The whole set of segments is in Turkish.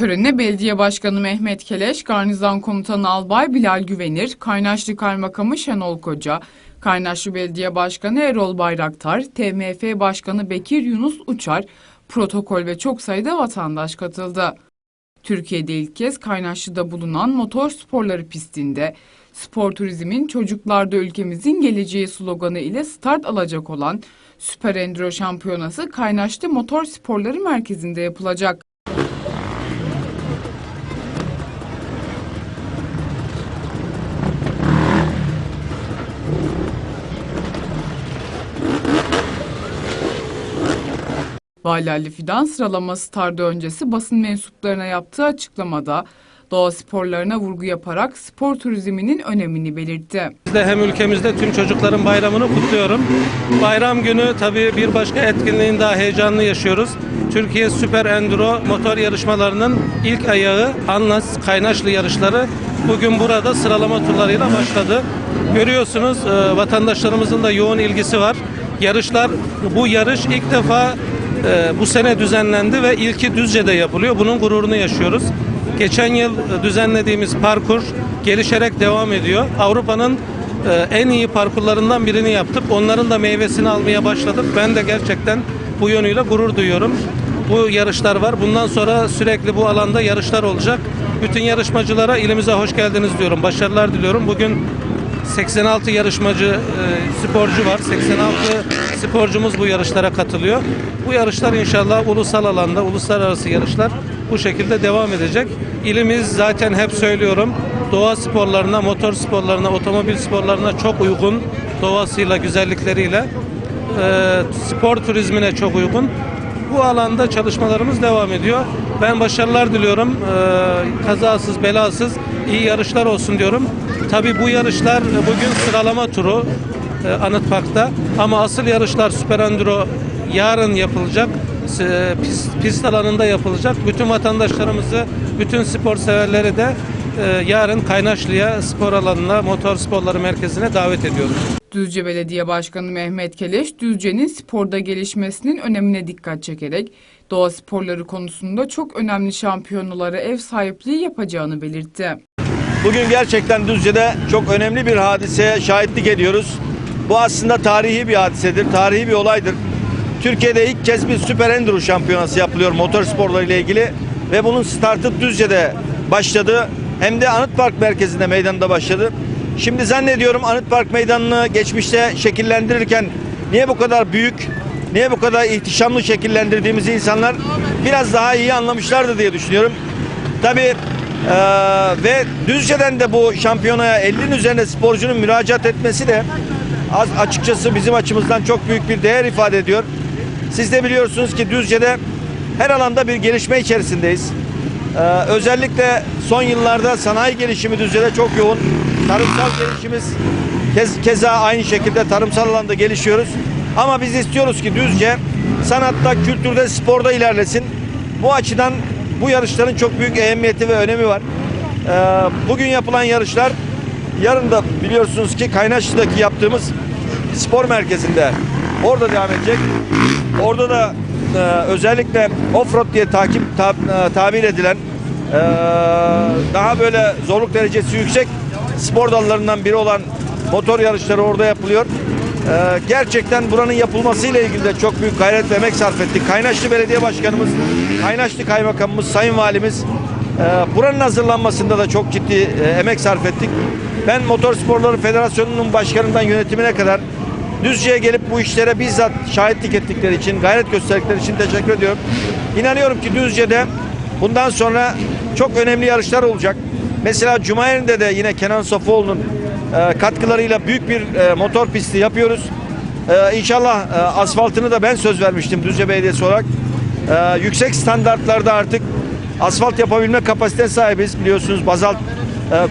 Törene Belediye Başkanı Mehmet Keleş, Garnizon Komutanı Albay Bilal Güvenir, Kaynaşlı Kaymakamı Şenol Koca, Kaynaşlı Belediye Başkanı Erol Bayraktar, TMF Başkanı Bekir Yunus Uçar, protokol ve çok sayıda vatandaş katıldı. Türkiye'de ilk kez Kaynaşlı'da bulunan motor sporları pistinde spor turizmin çocuklarda ülkemizin geleceği sloganı ile start alacak olan Süper Enduro Şampiyonası Kaynaşlı Motor Sporları Merkezi'nde yapılacak. Vali Ali Fidan sıralama stardı öncesi basın mensuplarına yaptığı açıklamada doğa sporlarına vurgu yaparak spor turizminin önemini belirtti. Biz de hem ülkemizde tüm çocukların bayramını kutluyorum. Bayram günü tabii bir başka etkinliğin daha heyecanını yaşıyoruz. Türkiye Süper Enduro motor yarışmalarının ilk ayağı Anlas Kaynaşlı yarışları bugün burada sıralama turlarıyla başladı. Görüyorsunuz e, vatandaşlarımızın da yoğun ilgisi var. Yarışlar bu yarış ilk defa e, bu sene düzenlendi ve ilki Düzce'de yapılıyor. Bunun gururunu yaşıyoruz. Geçen yıl e, düzenlediğimiz parkur gelişerek devam ediyor. Avrupa'nın e, en iyi parkurlarından birini yaptık. Onların da meyvesini almaya başladık. Ben de gerçekten bu yönüyle gurur duyuyorum. Bu yarışlar var. Bundan sonra sürekli bu alanda yarışlar olacak. Bütün yarışmacılara ilimize hoş geldiniz diyorum. Başarılar diliyorum. Bugün 86 yarışmacı, e, sporcu var. 86 sporcumuz bu yarışlara katılıyor. Bu yarışlar inşallah ulusal alanda, uluslararası yarışlar bu şekilde devam edecek. İlimiz zaten hep söylüyorum doğa sporlarına, motor sporlarına, otomobil sporlarına çok uygun. Doğasıyla, güzellikleriyle. E, spor turizmine çok uygun. Bu alanda çalışmalarımız devam ediyor. Ben başarılar diliyorum. Ee, kazasız, belasız iyi yarışlar olsun diyorum. Tabii bu yarışlar e, bugün sıralama turu e, Anıt Park'ta ama asıl yarışlar Süper Enduro yarın yapılacak. Pist, pist alanında yapılacak. Bütün vatandaşlarımızı, bütün spor severleri de e, yarın Kaynaşlı'ya spor alanına, motor sporları merkezine davet ediyoruz. Düzce Belediye Başkanı Mehmet Keleş, Düzce'nin sporda gelişmesinin önemine dikkat çekerek doğa sporları konusunda çok önemli şampiyonalara ev sahipliği yapacağını belirtti. Bugün gerçekten Düzce'de çok önemli bir hadiseye şahitlik ediyoruz. Bu aslında tarihi bir hadisedir, tarihi bir olaydır. Türkiye'de ilk kez bir Süper Enduro şampiyonası yapılıyor motor sporları ile ilgili ve bunun startı Düzce'de başladı. Hem de Anıt Park merkezinde meydanda başladı. Şimdi zannediyorum Anıt Park meydanını geçmişte şekillendirirken niye bu kadar büyük, niye bu kadar ihtişamlı şekillendirdiğimizi insanlar biraz daha iyi anlamışlardır diye düşünüyorum. Tabii ee, ve Düzce'den de bu şampiyonaya 50'nin üzerinde sporcunun müracaat etmesi de az açıkçası bizim açımızdan çok büyük bir değer ifade ediyor. Siz de biliyorsunuz ki Düzce'de her alanda bir gelişme içerisindeyiz. Ee, özellikle son yıllarda sanayi gelişimi Düzce'de çok yoğun. Tarımsal gelişimiz kez, keza aynı şekilde tarımsal alanda gelişiyoruz. Ama biz istiyoruz ki Düzce sanatta, kültürde, sporda ilerlesin. Bu açıdan bu yarışların çok büyük ehemmiyeti ve önemi var. Ee, bugün yapılan yarışlar yarın da biliyorsunuz ki Kaynaşlı'daki yaptığımız spor merkezinde orada devam edecek. Orada da e, özellikle offroad diye takip ta- e, tabir edilen e, daha böyle zorluk derecesi yüksek spor dallarından biri olan motor yarışları orada yapılıyor. Ee, gerçekten buranın yapılmasıyla ilgili de çok büyük gayret ve emek sarf ettik. Kaynaşlı Belediye Başkanımız, Kaynaşlı Kaymakamımız, Sayın Valimiz e, buranın hazırlanmasında da çok ciddi e, emek sarf ettik. Ben Motor Sporları Federasyonu'nun başkanından yönetimine kadar Düzce'ye gelip bu işlere bizzat şahitlik ettikleri için, gayret gösterdikleri için teşekkür ediyorum. İnanıyorum ki Düzce'de bundan sonra çok önemli yarışlar olacak. Mesela Cumayeli'nde de yine Kenan Sofuoğlu'nun e, katkılarıyla büyük bir e, motor pisti yapıyoruz. E, inşallah e, asfaltını da ben söz vermiştim Düzce Belediyesi olarak. E, yüksek standartlarda artık asfalt yapabilme kapasite sahibiz biliyorsunuz bazalt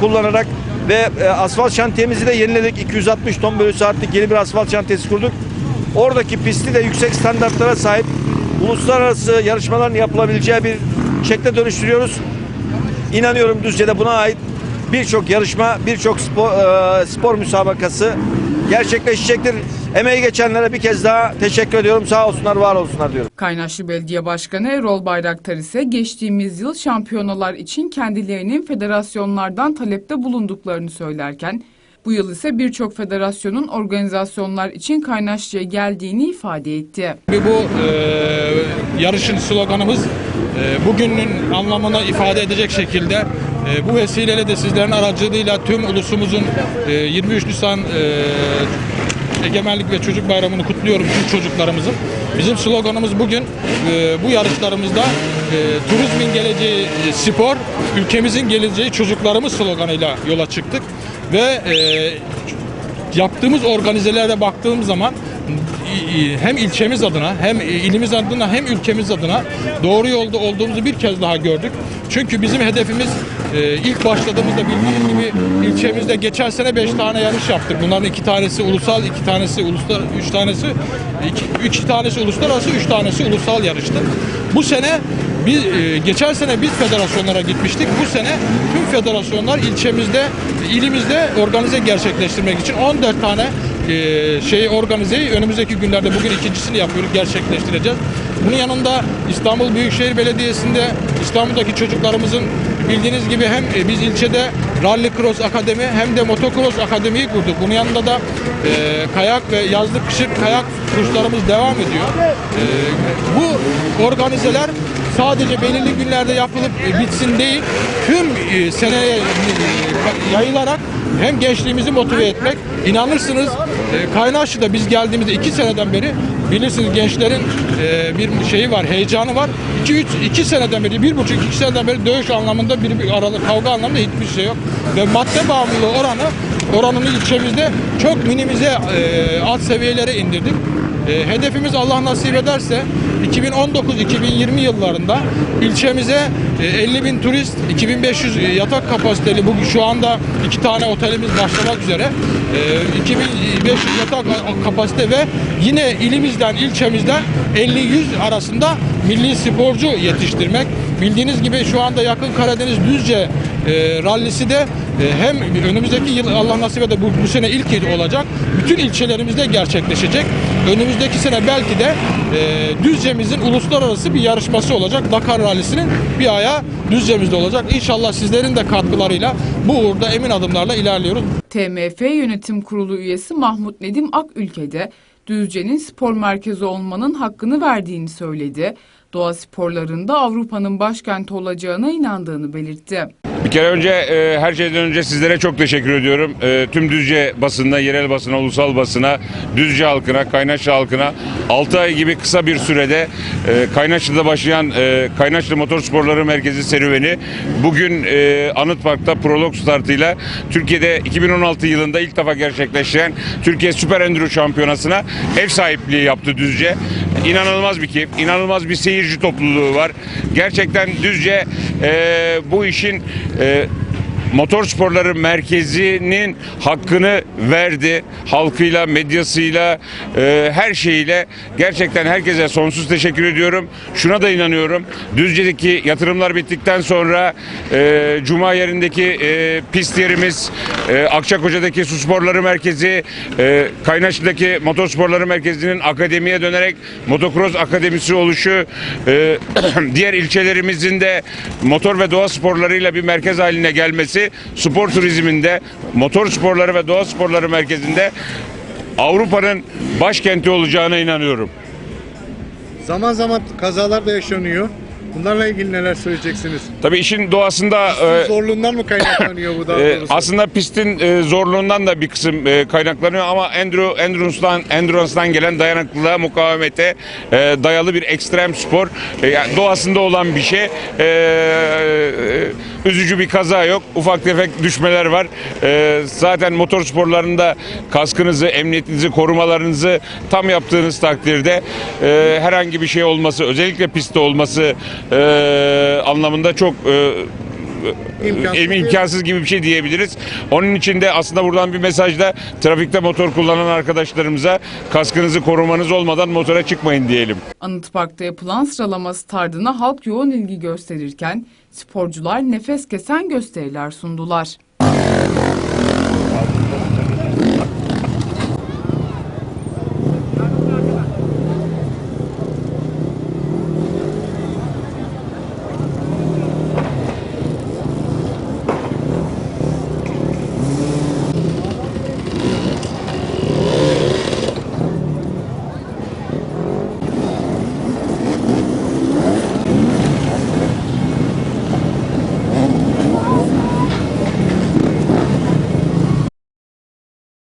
kullanarak ve e, asfalt şantiyemizi de yeniledik. 260 ton bölü saatlik yeni bir asfalt şantiyesi kurduk. Oradaki pisti de yüksek standartlara sahip uluslararası yarışmaların yapılabileceği bir şekle dönüştürüyoruz. İnanıyorum Düzce'de buna ait birçok yarışma, birçok spor, e, spor müsabakası gerçekleşecektir. Emeği geçenlere bir kez daha teşekkür ediyorum. Sağ olsunlar, var olsunlar diyorum. Kaynaşlı Belediye Başkanı Erol Bayraktar ise geçtiğimiz yıl şampiyonalar için kendilerinin federasyonlardan talepte bulunduklarını söylerken bu yıl ise birçok federasyonun organizasyonlar için Kaynaşlı'ya geldiğini ifade etti. Bu e, yarışın sloganımız e, bugünün anlamını ifade edecek şekilde e, bu vesileyle de sizlerin aracılığıyla tüm ulusumuzun e, 23 Nisan e, Egemenlik ve Çocuk Bayramı'nı kutluyorum tüm çocuklarımızın. Bizim sloganımız bugün e, bu yarışlarımızda e, turizmin geleceği e, spor, ülkemizin geleceği çocuklarımız sloganıyla yola çıktık. Ve e, yaptığımız organizelere baktığım zaman hem ilçemiz adına hem ilimiz adına hem ülkemiz adına doğru yolda olduğumuzu bir kez daha gördük. Çünkü bizim hedefimiz e, ilk başladığımızda bildiğiniz gibi ilçemizde geçen sene 5 tane yarış yaptık. Bunların iki tanesi ulusal, iki tanesi uluslar, üç tanesi iki, üç tanesi uluslararası, üç tanesi ulusal yarıştı. Bu sene biz e, geçen sene biz federasyonlara gitmiştik. Bu sene tüm federasyonlar ilçemizde, ilimizde organize gerçekleştirmek için 14 tane e, şeyi organizeyi önümüzdeki günlerde bugün ikincisini yapıyoruz, gerçekleştireceğiz. Bunun yanında İstanbul Büyükşehir Belediyesi'nde İstanbul'daki çocuklarımızın bildiğiniz gibi hem e, biz ilçede Rally Cross Akademi hem de Motocross Akademi'yi kurduk. Bunun yanında da e, kayak ve yazlık kışlık kayak kurslarımız devam ediyor. E, bu organizeler sadece belirli günlerde yapılıp e, bitsin değil, tüm e, seneye e, yayılarak hem gençliğimizi motive etmek, inanırsınız Kaynaşlı'da biz geldiğimizde iki seneden beri bilirsiniz gençlerin bir şeyi var, heyecanı var. 2 üç iki seneden beri, bir buçuk iki seneden beri dövüş anlamında bir, bir arada kavga anlamında hiçbir şey yok. Ve madde bağımlılığı oranı oranını ilçemizde çok minimize alt seviyelere indirdik. Hedefimiz Allah nasip ederse 2019-2020 yıllarında ilçemize e, 50 bin turist, 2500 yatak kapasiteli bugün şu anda iki tane otelimiz başlamak üzere e, 2500 yatak kapasite ve yine ilimizden, ilçemizden 50-100 arasında milli sporcu yetiştirmek. Bildiğiniz gibi şu anda yakın Karadeniz Düzce e, rallisi de e, hem önümüzdeki yıl Allah nasip eder bu, bu sene ilk yıl olacak. Bütün ilçelerimizde gerçekleşecek. Önümüzdeki sene belki de e, Düzce'mizin uluslararası bir yarışması olacak. Dakar Rallisi'nin bir ayağı Düzce'mizde olacak. İnşallah sizlerin de katkılarıyla bu uğurda emin adımlarla ilerliyoruz. TMF Yönetim Kurulu üyesi Mahmut Nedim Akülke'de Düzce'nin spor merkezi olmanın hakkını verdiğini söyledi. Doğa sporlarında Avrupa'nın başkenti olacağına inandığını belirtti. Bir kere önce e, her şeyden önce sizlere çok teşekkür ediyorum. E, tüm Düzce basınına, yerel basına, ulusal basına, Düzce halkına, Kaynaşlı halkına 6 ay gibi kısa bir sürede e, Kaynaşlı'da başlayan e, Kaynaşlı Motorsporları Merkezi serüveni bugün e, Anıt Park'ta prolog startıyla Türkiye'de 2016 yılında ilk defa gerçekleşen Türkiye Süper Enduro Şampiyonası'na ev sahipliği yaptı Düzce. İnanılmaz bir keyif, inanılmaz bir seyirci topluluğu var. Gerçekten Düzce e, bu işin e, motor sporları merkezinin hakkını verdi. Halkıyla, medyasıyla, e, her şeyiyle gerçekten herkese sonsuz teşekkür ediyorum. Şuna da inanıyorum. Düzce'deki yatırımlar bittikten sonra e, Cuma yerindeki e, pist yerimiz, e, Akçakoca'daki su sporları merkezi, e, Kaynaşlı'daki motor sporları merkezinin akademiye dönerek motocross akademisi oluşu, e, diğer ilçelerimizin de motor ve doğa sporlarıyla bir merkez haline gelmesi, spor turizminde, motor sporları ve doğa sporları merkezinde Avrupa'nın başkenti olacağına inanıyorum. Zaman zaman kazalar da yaşanıyor. Bunlarla ilgili neler söyleyeceksiniz? Tabii işin doğasında e, Zorluğundan mı kaynaklanıyor bu daha Ee, doğrusu? aslında pistin e, zorluğundan da bir kısım e, kaynaklanıyor ama enduro, endurance'dan, endurance'dan gelen dayanıklılığa, mukavemete e, dayalı bir ekstrem spor. E, yani doğasında olan bir şey. E, e, üzücü bir kaza yok. Ufak tefek düşmeler var. E, zaten motor sporlarında kaskınızı, emniyetinizi, korumalarınızı tam yaptığınız takdirde e, herhangi bir şey olması, özellikle pistte olması e, anlamında çok e, İmkansız im- imkansız gibi bir şey diyebiliriz. Onun için de aslında buradan bir mesaj da trafikte motor kullanan arkadaşlarımıza kaskınızı korumanız olmadan motora çıkmayın diyelim. Anıt Park'ta yapılan sıralama stardına halk yoğun ilgi gösterirken sporcular nefes kesen gösteriler sundular.